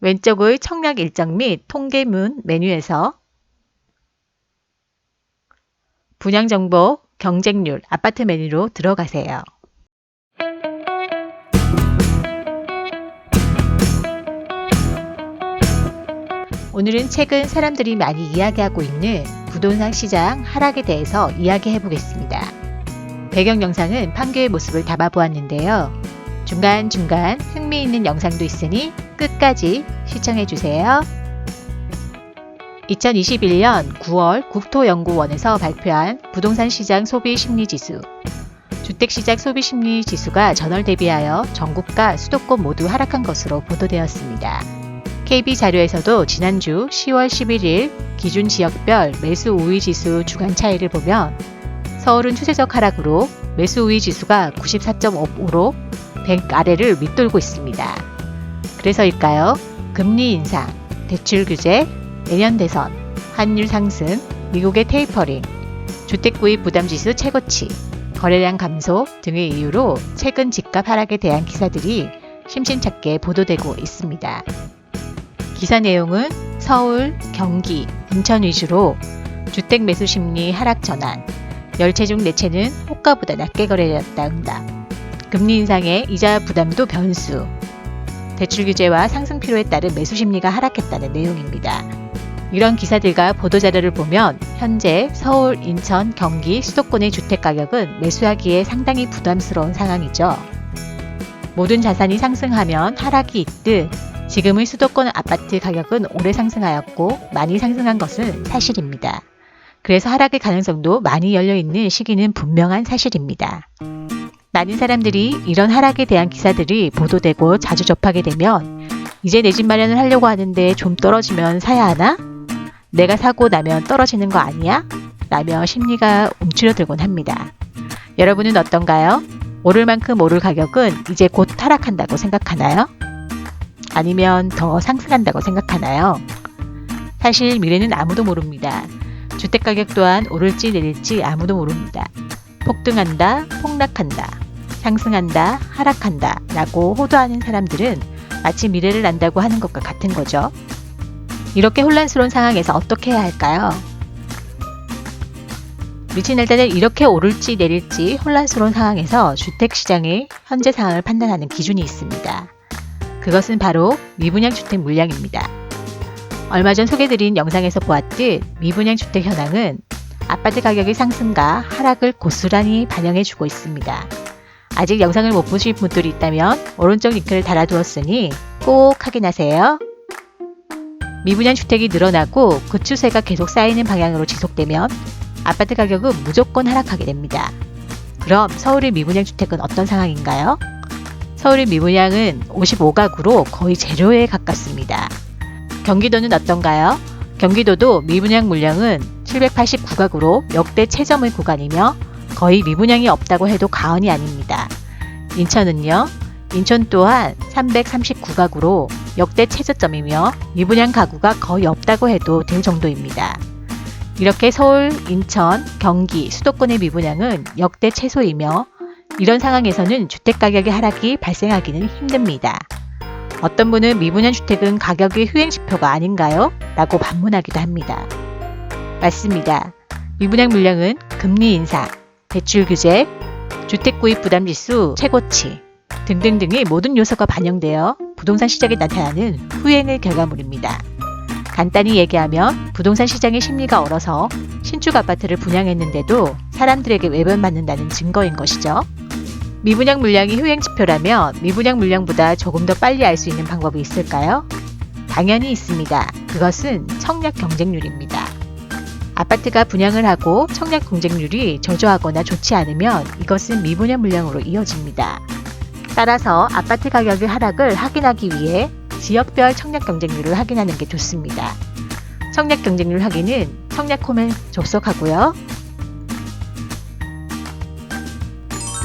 왼쪽의 청약 일정 및 통계문 메뉴에서 분양 정보, 경쟁률, 아파트 메뉴로 들어가세요. 오늘은 최근 사람들이 많이 이야기하고 있는 부동산 시장 하락에 대해서 이야기해 보겠습니다. 배경 영상은 판교의 모습을 담아 보았는데요. 중간중간 흥미있는 영상도 있으니 끝까지 시청해 주세요. 2021년 9월 국토연구원에서 발표한 부동산 시장 소비 심리 지수. 주택시장 소비 심리 지수가 전월 대비하여 전국과 수도권 모두 하락한 것으로 보도되었습니다. KB 자료에서도 지난주 10월 11일 기준 지역별 매수 우위 지수 주간 차이를 보면 서울은 추세적 하락으로 매수 우위 지수가 94.55로 100 아래를 밑돌고 있습니다. 그래서일까요? 금리 인상, 대출 규제, 내년 대선, 환율 상승, 미국의 테이퍼링, 주택 구입 부담 지수 최고치, 거래량 감소 등의 이유로 최근 집값 하락에 대한 기사들이 심심찮게 보도되고 있습니다. 기사 내용은 서울, 경기, 인천 위주로 주택 매수 심리 하락 전환, 열채 중 네채는 호가보다 낮게 거래되었다 응답, 금리 인상의 이자 부담도 변수, 대출 규제와 상승 필요에 따른 매수 심리가 하락했다는 내용입니다. 이런 기사들과 보도자료를 보면 현재 서울, 인천, 경기, 수도권의 주택 가격은 매수하기에 상당히 부담스러운 상황이죠. 모든 자산이 상승하면 하락이 있듯 지금의 수도권 아파트 가격은 오래 상승하였고 많이 상승한 것은 사실입니다. 그래서 하락의 가능성도 많이 열려 있는 시기는 분명한 사실입니다. 많은 사람들이 이런 하락에 대한 기사들이 보도되고 자주 접하게 되면 이제 내 집 마련을 하려고 하는데 좀 떨어지면 사야 하나? 내가 사고 나면 떨어지는 거 아니야? 라며 심리가 움츠려들곤 합니다. 여러분은 어떤가요? 오를 만큼 오를 가격은 이제 곧 하락한다고 생각하나요? 아니면 더 상승한다고 생각하나요? 사실 미래는 아무도 모릅니다. 주택 가격 또한 오를지 내릴지 아무도 모릅니다. 폭등한다, 폭락한다, 상승한다, 하락한다 라고 호도하는 사람들은 마치 미래를 안다고 하는 것과 같은 거죠. 이렇게 혼란스러운 상황에서 어떻게 해야 할까요? 미친 날짜는 이렇게 오를지 내릴지 혼란스러운 상황에서 주택시장의 현재 상황을 판단하는 기준이 있습니다. 그것은 바로 미분양 주택 물량입니다. 얼마 전 소개드린 영상에서 보았듯 미분양 주택 현황은 아파트 가격의 상승과 하락을 고스란히 반영해주고 있습니다. 아직 영상을 못 보실 분들이 있다면 오른쪽 링크를 달아두었으니 꼭 확인하세요. 미분양 주택이 늘어나고 그 추세가 계속 쌓이는 방향으로 지속되면 아파트 가격은 무조건 하락하게 됩니다. 그럼 서울의 미분양 주택은 어떤 상황인가요? 서울의 미분양은 55가구로 거의 제로에 가깝습니다. 경기도는 어떤가요? 경기도도 미분양 물량은 789가구로 역대 최저의 구간이며 거의 미분양이 없다고 해도 과언이 아닙니다. 인천은요? 인천 또한 339가구로 역대 최저점이며 미분양 가구가 거의 없다고 해도 될 정도입니다. 이렇게 서울, 인천, 경기, 수도권의 미분양은 역대 최소이며 이런 상황에서는 주택가격의 하락이 발생하기는 힘듭니다. 어떤 분은 미분양 주택은 가격의 휴행지표가 아닌가요? 라고 반문하기도 합니다. 맞습니다. 미분양 물량은 금리 인상, 대출 규제, 주택 구입 부담 지수 최고치 등등등의 모든 요소가 반영되어 부동산 시장에 나타나는 후행의 결과물입니다. 간단히 얘기하면 부동산 시장의 심리가 얼어서 신축 아파트를 분양했는데도 사람들에게 외면받는다는 증거인 것이죠. 미분양 물량이 후행 지표라면 미분양 물량보다 조금 더 빨리 알 수 있는 방법이 있을까요? 당연히 있습니다. 그것은 청약 경쟁률입니다. 아파트가 분양을 하고 청약 경쟁률이 저조하거나 좋지 않으면 이것은 미분양 물량으로 이어집니다. 따라서 아파트 가격의 하락을 확인하기 위해 지역별 청약 경쟁률을 확인하는 게 좋습니다. 청약 경쟁률 확인은 청약홈에 접속하고요.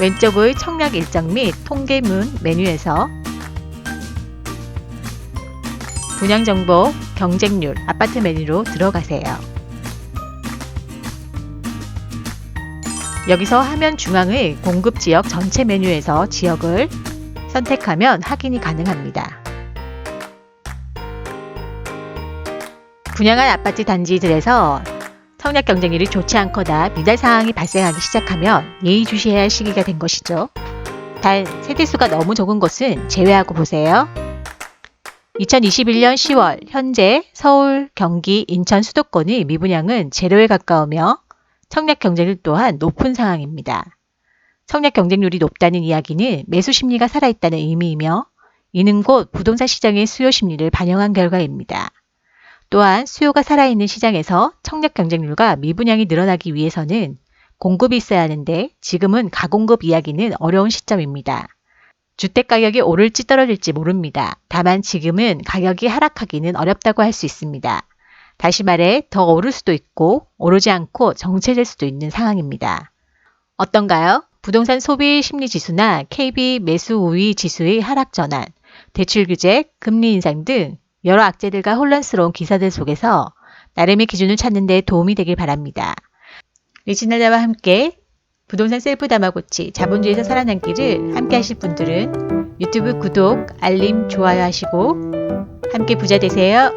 왼쪽의 청약 일정 및 통계문 메뉴에서 분양 정보, 경쟁률, 아파트 메뉴로 들어가세요. 여기서 화면 중앙의 공급 지역 전체 메뉴에서 지역을 선택하면 확인이 가능합니다. 분양한 아파트 단지들에서 청약 경쟁률이 좋지 않거나 미달 사항이 발생하기 시작하면 예의주시해야 할 시기가 된 것이죠. 단 세대수가 너무 적은 곳은 제외하고 보세요. 2021년 10월 현재 서울, 경기, 인천 수도권의 미분양은 제로에 가까우며 청약 경쟁률 또한 높은 상황입니다. 청약 경쟁률이 높다는 이야기는 매수 심리가 살아있다는 의미이며 이는 곧 부동산 시장의 수요 심리를 반영한 결과입니다. 또한 수요가 살아있는 시장에서 청약 경쟁률과 미분양이 늘어나기 위해서는 공급이 있어야 하는데 지금은 가공급 이야기는 어려운 시점입니다. 주택 가격이 오를지 떨어질지 모릅니다. 다만 지금은 가격이 하락하기는 어렵다고 할 수 있습니다. 다시 말해 더 오를 수도 있고 오르지 않고 정체될 수도 있는 상황입니다. 어떤가요? 부동산 소비 심리 지수나 KB 매수 우위 지수의 하락 전환, 대출 규제, 금리 인상 등 여러 악재들과 혼란스러운 기사들 속에서 나름의 기준을 찾는 데 도움이 되길 바랍니다. 리치나다와 함께 부동산 셀프 다마고치 자본주의에서 살아남기를 함께 하실 분들은 유튜브 구독, 알림, 좋아요 하시고 함께 부자 되세요.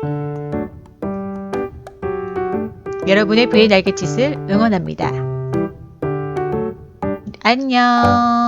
여러분의 부의 날갯짓을 응원합니다. 안녕.